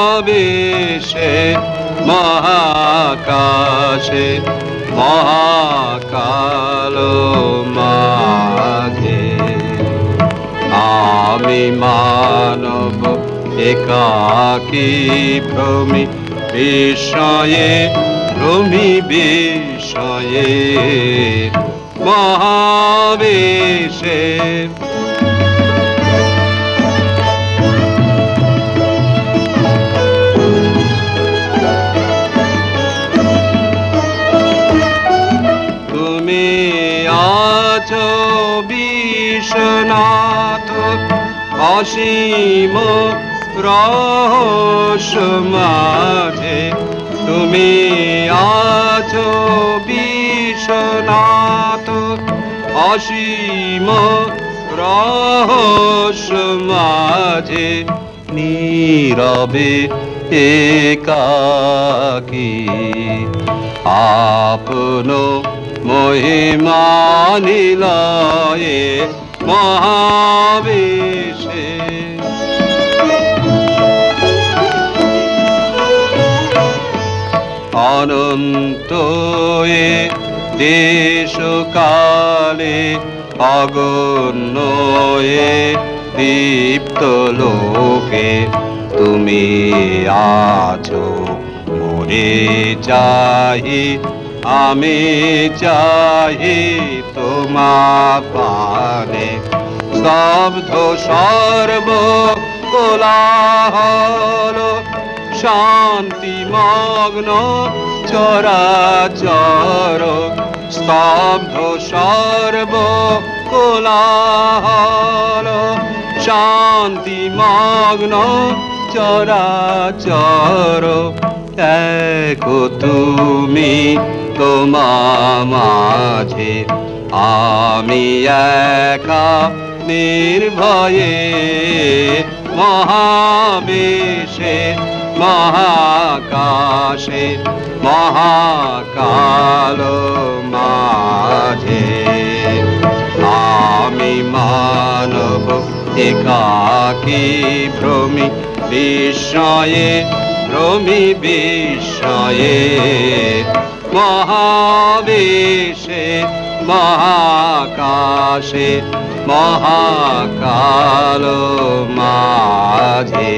মহাবিশ্বে মহাকাশে মহাকাল মাঝে। আমি মানব একাকী ভ্রমী বিষয়ে ভ্রমি বিষয়ে মহাবেশে তুমি আছো বিশ্বনাথ অসীম রহস্য মাঝে। তুমি আছো বিশ্বনাথ। অসীম রহস্য মাঝে। নীরবে একাকী। আপন মহিমা নিলয়ে মহাবেশে অনন্ত এ দেশকালে অগণ্য দীপ্ত লোকে, তুমি আছো মোরে চাহি, আমি চাহি তোমা পানে স্তব্ধ সর্ব কোলাহল শান্তি মগ্ন চরাচর স্তব্ধ সর্ব কোলাহল। শান্তি মগ্ন চরাচর। এক তুমি তোমা মাঝে, আমি একা নির্ভয়ে মহাবেশে মহাকাশে মহাকাল মাঝে। আমি মানব একাকি ভ্রমি বিস্ময়ে ভ্রমি বিস্ময়ে। মহাবেশে মহাকাশে মহাকাল মাঝে।